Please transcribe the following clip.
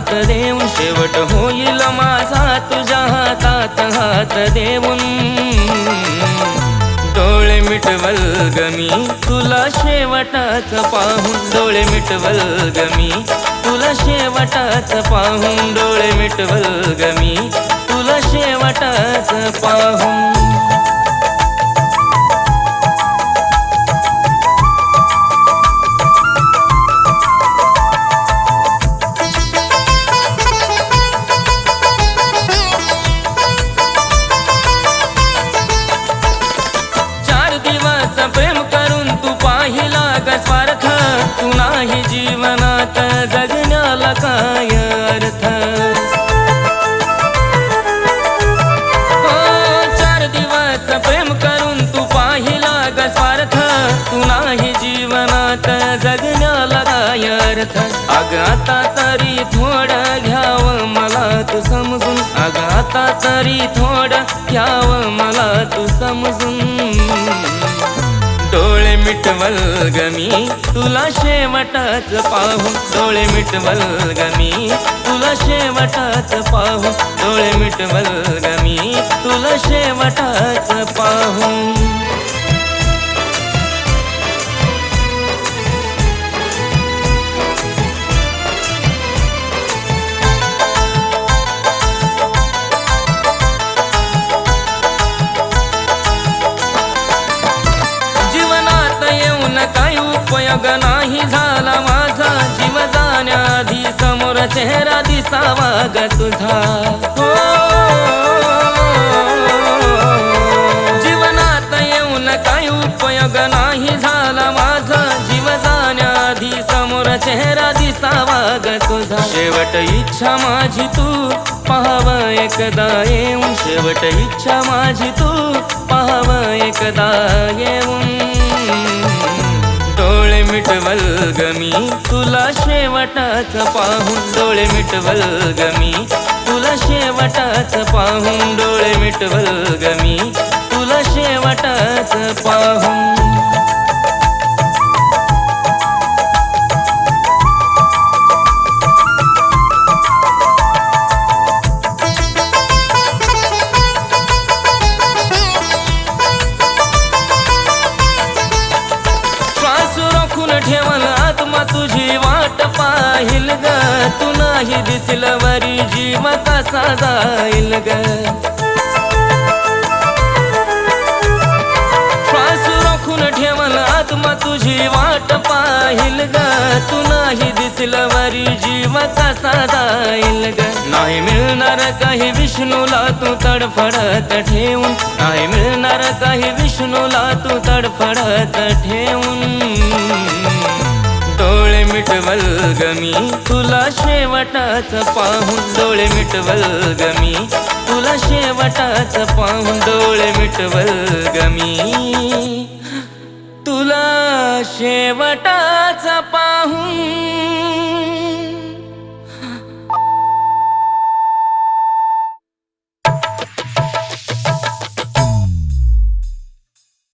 हात देऊन शेवट होईल माझा तुझ्या हातात हात देऊन. डोळे मिटवल गमी तुला शेवटाच पाहून. डोळे मिटवल गमी तुला शेवटाच पाहून. डोळे मिटवल गमी तुला शेवटाच पाहून. अर्थ तू नाही जीवनात जगण्याला काय अर्थ. अग आता तरी थोडं घ्यावं मला तू समजून. अग आता तरी थोडं घ्यावं मला तू समजून. डोळे मिटवल गमी तुला शेवटाच पाहू. डोळे मिटवल गमी तुला शेवटाच पाहू. डोळे मिटवल गमी तुला शेवटाच पाहू. उपयोग नाही झाला माझा जीव जाण्याआधी समोर चेहरा दिसावा ग तुझा. हो. जीवनात येऊन काही उपयोग नाही झाला माझा जीव जाण्याआधी समोर चेहरा दिसावा ग तुझा. शेवट इच्छा माझी तू पाहाव एकदा येऊन. शेवट इच्छा माझी तू पाहाव एकदा येऊन. गमी. तुला शेवटाच पाहून डोळे मिटवल गमी. तुला शेवटाच पाहून डोळे मिटवल गमी. तुला शेवटाच पाहून. ठेवा. राहील ग तू नाही दिसल वरी जीव कसा जाईल ग. श्वास राखून ठेवल आत्मा तुझी वाट पाहिल ग. तू नाही दिसल वरी जीव कसा जाईल ग. नाही मिळणार काही विष्णूला तू तडफडत ठेवून. नाही मिळणार काही विष्णूला तू तडफडत ठेवून. डोळे मिटवल गमी तुला शेवटाच पाहून डोळे मिटवल गमी तुला शेवटाच पाहून डोळे मिटवल गमी तुला शेवटाच पाहून